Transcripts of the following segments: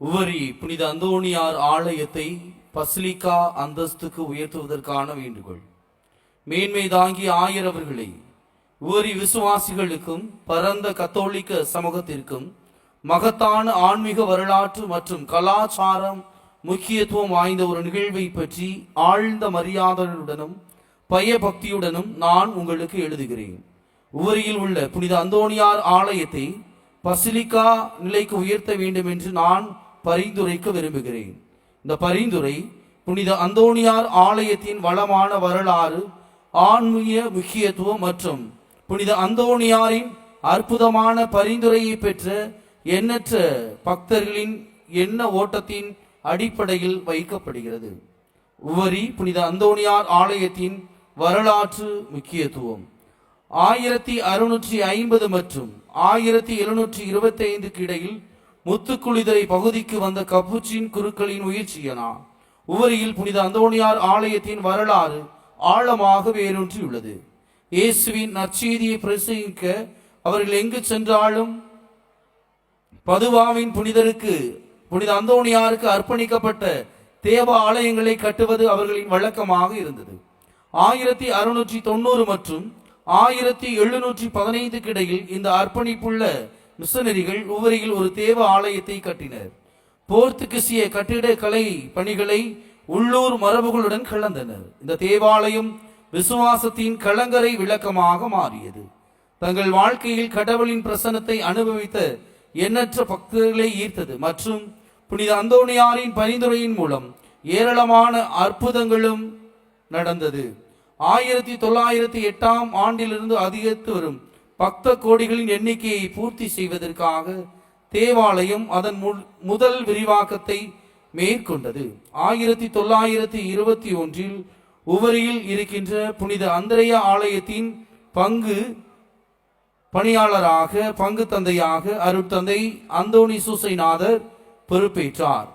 உவரி புனித அந்தோணியார் ஆலயத்தை பசிலிக்கா அந்தஸ்துக்கு உயர்த்துவதற்கான வேண்டுகோள். மேன்மை தாங்கி ஆயரவர்களை உவரி விசுவாசிகளுக்கும் பரந்த கத்தோலிக்க சமூகத்திற்கும் மகத்தான ஆன்மீக வரலாற்று மற்றும் கலாச்சாரம் முக்கியத்துவம் வாய்ந்த ஒரு நிகழ்வை பற்றி ஆழ்ந்த மரியாதையுடனும் பயபக்தியுடனும் நான் உங்களுக்கு எழுதுகிறேன். உவரியில் உள்ள புனித அந்தோணியார் ஆலயத்தை பசிலிக்கா நிலைக்கு உயர்த்த வேண்டும் என்று நான் பரிந்துரைக்க விரும்புகிறேன். இந்த பரிந்துரை புனித அந்தோணியார் ஆலயத்தின் வளமான வரலாறு ஆன்மீக முக்கியத்துவம் மற்றும் புனித அந்தோணியாரின் அற்புதமான பரிந்துரையை பெற்ற எண்ணற்ற பக்தர்களின் எண்ண ஓட்டத்தின் அடிப்படையில் வைக்கப்படுகிறது. உவரி புனித அந்தோணியார் ஆலயத்தின் வரலாற்று முக்கியத்துவம். ஆயிரத்தி அறுநூற்றி ஐம்பது மற்றும் ஆயிரத்தி எழுநூற்றி இருபத்தி ஐந்துக்கு இடையில் முத்துக்குளிதரை பகுதிக்கு வந்த கபூச்சின் குருக்களின் முயற்சியனா உவரியில் புனித அந்தோணியார் ஆலயத்தின் வரலாறு ஆழமாக வேரூன்றியுள்ளது. இயேசுவின் நற்செய்தியை பிரசங்கிக்க அவர்கள் எங்கு சென்றாலும் பதுவாவின் புனிதருக்கு புனித அந்தோணியாருக்கு அர்ப்பணிக்கப்பட்ட தேவ ஆலயங்களை கட்டுவது அவர்களின் வழக்கமாக இருந்தது. ஆயிரத்தி அறுநூற்றி தொண்ணூறு மற்றும் ஆயிரத்தி எழுநூற்றி பதினைந்துக்கு இடையில் இந்த அர்ப்பணிப்புள்ள மிஷனரிகள் உவரியில் ஒரு தேவ ஆலயத்தை கட்டினர். போர்த்துகீசிய கட்டிடக்கலை பணிகளை உள்ளூர் மரபுகளுடன் கலந்தனர். இந்த தேவாலயம் விசுவாசத்தின் கலங்கரை விளக்கமாக மாறியது. தங்கள் வாழ்க்கையில் கடவுளின் பிரசன்னத்தை அனுபவித்த எண்ணற்ற பக்தர்களை ஈர்த்தது. மற்றும் புனித அந்தோணியாரின் பரிந்துரையின் மூலம் ஏராளமான அற்புதங்களும் நடந்தது. ஆயிரத்தி தொள்ளாயிரத்தி எட்டாம் ஆண்டிலிருந்து அதிகரித்து வரும் பக்த கோடிகளின் எண்ணிக்கையை பூர்த்தி செய்வதற்காக தேவாலயம் அதன் மு- முதல் விரிவாக்கத்தை மேற்கொண்டது. ஆயிரத்தி தொள்ளாயிரத்தி இருபத்தி ஒன்றில் உவரியில் இருக்கின்ற புனித அந்தரைய ஆலயத்தின் பங்கு பணியாளராக பங்கு தந்தையாக அருட்தந்தை அந்தோணி சூசைநாதர் பொறுப்பேற்றார்.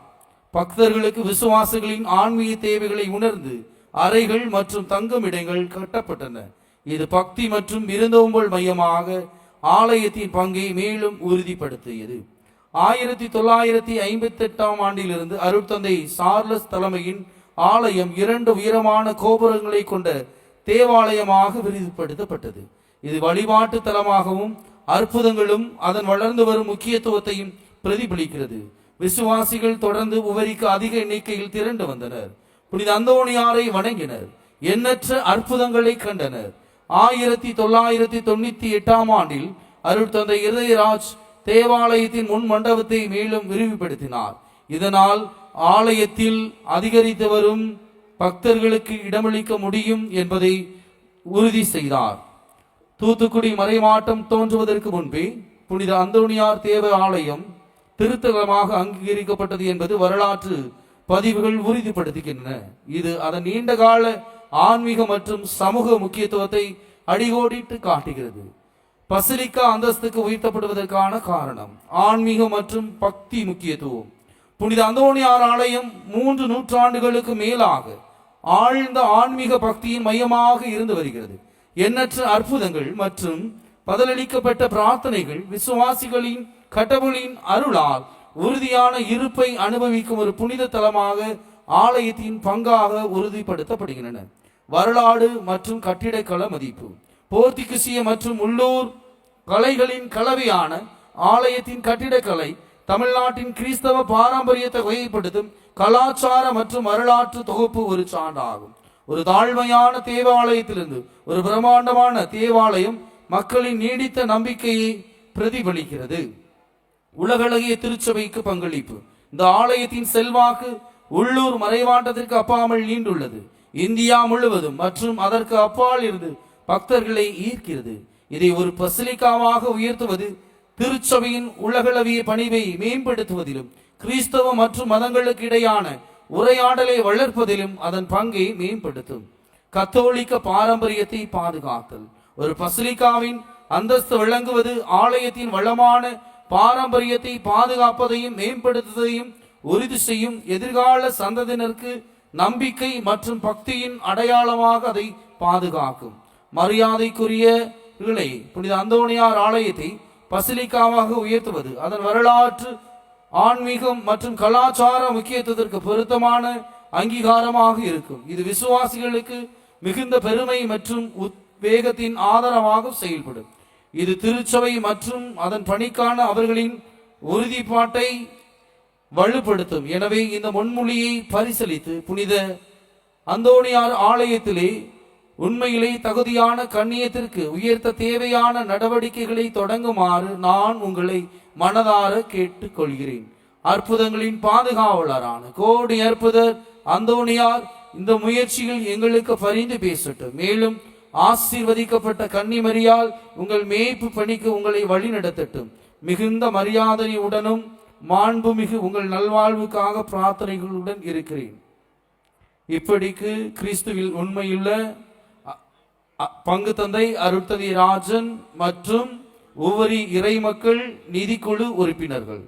பக்தர்களுக்கு விசுவாசிகளின் ஆன்மீக தேவைகளை உணர்ந்து அறைகள் மற்றும் தங்குமிடங்கள் கட்டப்பட்டன. இது பக்தி மற்றும் விருந்தோம்பல் மையமாக ஆலயத்தின் பங்கை மேலும் உறுதிப்படுத்தியது. ஆயிரத்தி தொள்ளாயிரத்தி ஐம்பத்தி எட்டாம் ஆண்டிலிருந்து அருட்தந்தை சார்லஸ் தலைமையின் ஆலயம் இரண்டு உயரமான கோபுரங்களை கொண்ட தேவாலயமாக விரிவுபடுத்தப்பட்டது. இது வழிபாட்டு தலமாகவும் அற்புதங்களும் அதன் வளர்ந்து வரும் முக்கியத்துவத்தையும் பிரதிபலிக்கிறது. விசுவாசிகள் தொடர்ந்து உபரிக்கு அதிக எண்ணிக்கையில் திரண்டு வந்தனர். புனித அந்தோணியாரை வணங்கினர். எண்ணற்ற அற்புதங்களை கண்டனர். ஆயிரத்தி தொள்ளாயிரத்தி தொண்ணூத்தி எட்டாம் ஆண்டில் அருள் தந்தை இருதயராஜ் தேவாலயத்தின் முன் மண்டபத்தை மேலும் விரிவுபடுத்தினார். இதனால் ஆலயத்தில் அதிகரித்து வரும் பக்தர்களுக்கு இடமளிக்க முடியும் என்பதை உறுதி செய்தார். தூத்துக்குடி மறைமாட்டம் தோன்றுவதற்கு முன்பே புனித அந்தோணியார் தேவ ஆலயம் திருத்தலமாக அங்கீகரிக்கப்பட்டது என்பது வரலாற்று பதிவுகள் உறுதிப்படுத்துகின்றன. இது அதன் நீண்டகால ஆன்மீக மற்றும் சமூக முக்கியத்துவத்தை அடிகோடிட்டு காட்டுகிறது. பசிலிக்கா அந்தஸ்துக்கு உயர்த்தப்படுவதற்கான காரணம் ஆன்மீக மற்றும் பக்தி முக்கியத்துவம். புனித அந்தோணியார் ஆலயம் மூன்று நூற்றாண்டுகளுக்கு மேலாக ஆழ்ந்த ஆன்மீக பக்தியின் மையமாக இருந்து வருகிறது. எண்ணற்ற அற்புதங்கள் மற்றும் பதிலளிக்கப்பட்ட பிரார்த்தனைகள் விசுவாசிகளின் கடவுளின் அருளால் உறுதியான இருப்பை அனுபவிக்கும் ஒரு புனித தலமாக ஆலயத்தின் பங்காக உறுதிப்படுத்தப்படுகின்றன. வரலாறு மற்றும் கட்டிடக்கல மதிப்பு. போர்த்துகீசிய மற்றும் உள்ளூர் கலைகளின் கலவையான ஆலயத்தின் கட்டிடக்கலை தமிழ்நாட்டின் கிறிஸ்தவ பாரம்பரியத்தை வகைப்படுத்தும் கலாச்சார மற்றும் வரலாற்று தொகுப்பு ஒரு சான்றாகும். ஒரு தாழ்மையான தேவாலயத்திலிருந்து ஒரு பிரம்மாண்டமான தேவாலயம் மக்களின் நீடித்த நம்பிக்கையை பிரதிபலிக்கிறது. உலகளகிய திருச்சபைக்கு பங்களிப்பு. இந்த ஆலயத்தின் செல்வாக்கு உள்ளூர் மறைவாட்டத்திற்கு அப்பாமல் நீண்டுள்ளது. இந்தியா முழுவதும் மற்றும் அதற்கு அப்பால் இருந்து பக்தர்களை ஈர்க்கிறது. இதை ஒரு பசிலிக்காவாக உயர்த்துவது திருச்சபையின் உலகளவிய பணிவை மேம்படுத்துவதிலும் கிறிஸ்தவ மற்றும் மதங்களுக்கு இடையான உரையாடலை வளர்ப்பதிலும் அதன் பங்கை மேம்படுத்தும். கத்தோலிக்க பாரம்பரியத்தை பாதுகாத்தல். ஒரு பசிலிக்காவின் அந்தஸ்து வழங்குவது ஆலயத்தின் வளமான பாரம்பரியத்தை பாதுகாப்பதையும் மேம்படுத்துவதையும் உறுதி செய்யும் எதிர்கால சந்ததியினருக்கு நம்பிக்கை மற்றும் பக்தியின் அடையாளமாக அதை பாதுகாக்கும். மரியாதைக்குரிய நிலை புனித அந்தோணியார் ஆலயத்தை பசிலிக்காவாக உயர்த்துவது அதன் வரலாற்று ஆன்மீகம் மற்றும் கலாச்சார முக்கியத்துவத்திற்கு பொருத்தமான அங்கீகாரமாக இருக்கும். இது விசுவாசிகளுக்கு மிகுந்த பெருமை மற்றும் உத்வேகத்தின் ஆதரவாக செயல்படும். இது திருச்சபை மற்றும் அதன் பணிக்கான அவர்களின் உறுதிப்பாட்டை வலுப்படுத்தும். எனவே இந்த முன்மொழியை பரிசீலித்து புனித அந்தோணியார் ஆலயத்திலே உண்மையிலே தகுதியான கண்ணியத்திற்கு உயர்த்த தேவையான நடவடிக்கைகளை தொடங்குமாறு நான் உங்களை மனதார கேட்டுக்கொள்கிறேன். அற்புதங்களின் பாதுகாவலரான கோடி அற்புதர் அந்தோணியார் இந்த முயற்சியில் எங்களுக்கு பரிந்து பேசட்டும். மேலும் ஆசீர்வதிக்கப்பட்ட கன்னிமரியால் உங்கள் மேய்ப்பு பணிக்கு உங்களை வழிநடத்தட்டும். மிகுந்த மரியாதையுடனும் மாண்புமிகு உங்கள் நல்வாழ்வுக்காக பிரார்த்தனைகளுடன் இருக்கிறேன். இப்படிக்கு கிறிஸ்துவில் உண்மையுள்ள பங்கு தந்தை அருட்ததி ராஜன் மற்றும் ஒவ்வொரு இறைமக்கள் நிதிக்குழு உறுப்பினர்கள்.